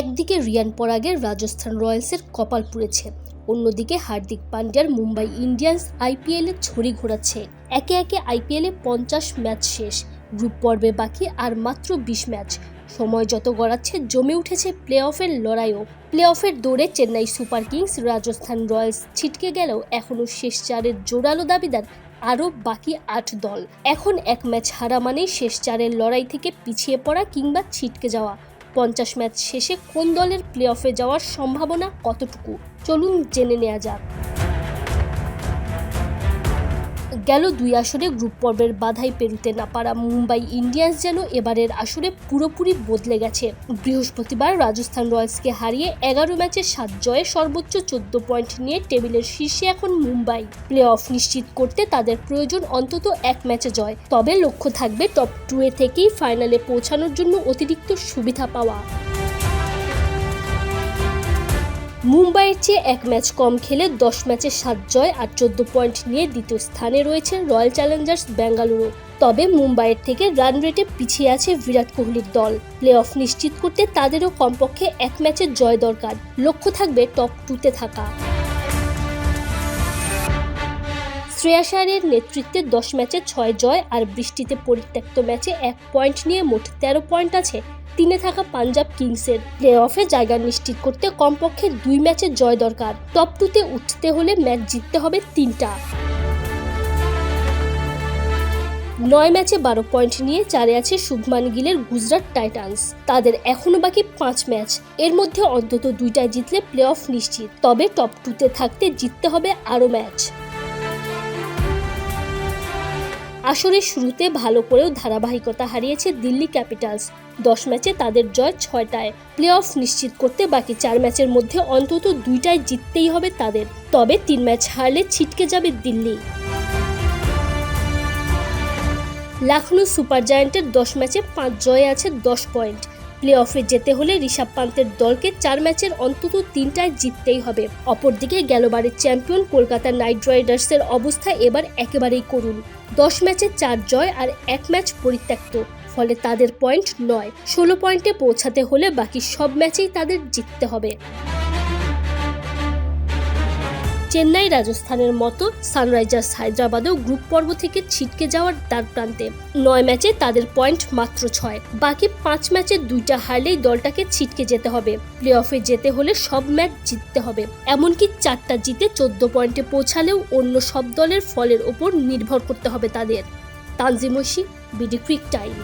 একদিকে রিয়ান পরাগের রাজস্থান রয়্যালসের কপাল পুড়েছে, অন্যদিকে হার্দিক পান্ডিয়ার মুম্বাই ইন্ডিয়ান্স আইপিএলে ছড়ি ঘোরাচ্ছে। একে একে আইপিএলে পঞ্চাশ ম্যাচ শেষ, গ্রুপ পর্বে বাকি আর মাত্র বিশ ম্যাচ। সময় যত গড়াচ্ছে, জমে উঠেছে প্লে অফের লড়াইও। প্লে অফের দৌড়ে Chennai Super Kings, Rajasthan Royals ছিটকে গেলেও এখনও শেষ চারের জোরালো দাবিদার আরও বাকি আট দল। এখন এক ম্যাচ হারা মানেই শেষ চারের লড়াই থেকে পিছিয়ে পড়া কিংবা ছিটকে যাওয়া। পঞ্চাশ ম্যাচ শেষে কোন দলের প্লে অফে যাওয়ার সম্ভাবনা কতটুকু? চলুন জেনে নেওয়া যাক। গেল দুই আসরে গ্রুপ পর্বের বাধাই পেরুতে না পারা মুম্বাই ইন্ডিয়ান্স যেন এবারের আসরে পুরোপুরি বদলে গেছে। বৃহস্পতিবার রাজস্থান রয়্যালসকে হারিয়ে এগারো ম্যাচে সাত জয়ে সর্বোচ্চ চোদ্দ পয়েন্ট নিয়ে টেবিলের শীর্ষে এখন মুম্বাই। প্লে অফ নিশ্চিত করতে তাদের প্রয়োজন অন্তত এক ম্যাচে জয়। তবে লক্ষ্য থাকবে টপ টু এ থেকেই ফাইনালে পৌঁছানোর জন্য অতিরিক্ত সুবিধা পাওয়া। মুম্বাইয়ের চেয়ে এক ম্যাচ কম খেলে দশ ম্যাচে সাত জয় আর চোদ্দ পয়েন্ট নিয়ে দ্বিতীয় স্থানে রয়েছে রয়্যাল চ্যালেঞ্জার্স বেঙ্গালুরু তবে মুম্বাইয়ের থেকে রান রেটে পিছিয়ে আছে বিরাট কোহলির দল। প্লে অফ নিশ্চিত করতে তাদেরও কমপক্ষে এক ম্যাচের জয় দরকার। লক্ষ্য থাকবে টপ টুতে থাকা। শ্রেয়াস আয়ারের নেতৃত্বে দশ ম্যাচে ছয় জয় আর বৃষ্টিতে পরিত্যক্ত ম্যাচে এক পয়েন্ট নিয়ে মোট তেরো পয়েন্ট আছে তিনে থাকা পাঞ্জাব কিংসের প্লে অফে জায়গা নিশ্চিত করতে কমপক্ষে দুই ম্যাচে জয় দরকার। টপ টুতে উঠতে হলে ম্যাচ জিততে হবে তিনটা। নয় ম্যাচে বারো পয়েন্ট নিয়ে চারে আছে শুভমান গিলের গুজরাট টাইটান্স। তাদের এখনও বাকি পাঁচ ম্যাচ। এর মধ্যে অন্তত দুইটায় জিতলে প্লে অফ নিশ্চিত। তবে টপ টুতে থাকতে জিততে হবে আরও ম্যাচ। আসরের শুরুতে ভালো করেও ধারাবাহিকতা হারিয়েছে দিল্লি ক্যাপিটালস। দশ ম্যাচে তাদের জয় ছয়টায়। প্লে অফ নিশ্চিত করতে বাকি চার ম্যাচের মধ্যে অন্তত দুইটায় জিততেই হবে তাদের। তবে তিন ম্যাচ হারলে ছিটকে যাবে দিল্লি। লখনৌ সুপার জায়ান্টের দশ ম্যাচে পাঁচ জয়ে আছে দশ পয়েন্ট। প্লে অফে যেতে হলে ঋষভ পান্তের দলকে চার ম্যাচের অন্তত তিনটায় জিততেই হবে। অপরদিকে গেলবারের চ্যাম্পিয়ন কলকাতা নাইট রাইডার্সের অবস্থা এবার একেবারেই করুন দশ ম্যাচে চার জয় আর এক ম্যাচ পরিত্যক্ত। ফলে তাদের পয়েন্ট নয়। ষোলো পয়েন্টে পৌঁছাতে হলে বাকি সব ম্যাচেই তাদের জিততে হবে। চেন্নাই রাজস্থানের মতো সানরাইজার্স হায়দ্রাবাদেও গ্রুপ পর্ব থেকে ছিটকে যাওয়ার দ্বার প্রান্তে। নয় ম্যাচে তাদের পয়েন্ট মাত্র ছয়। বাকি পাঁচ ম্যাচে দুইটা হারলেই দলটাকে ছিটকে যেতে হবে। প্লে অফে যেতে হলে সব ম্যাচ জিততে হবে। এমনকি চারটা জিতে চোদ্দ পয়েন্টে পৌঁছালেও অন্য সব দলের ফলের ওপর নির্ভর করতে হবে তাদের। Tanzim Oishi BD Cric Time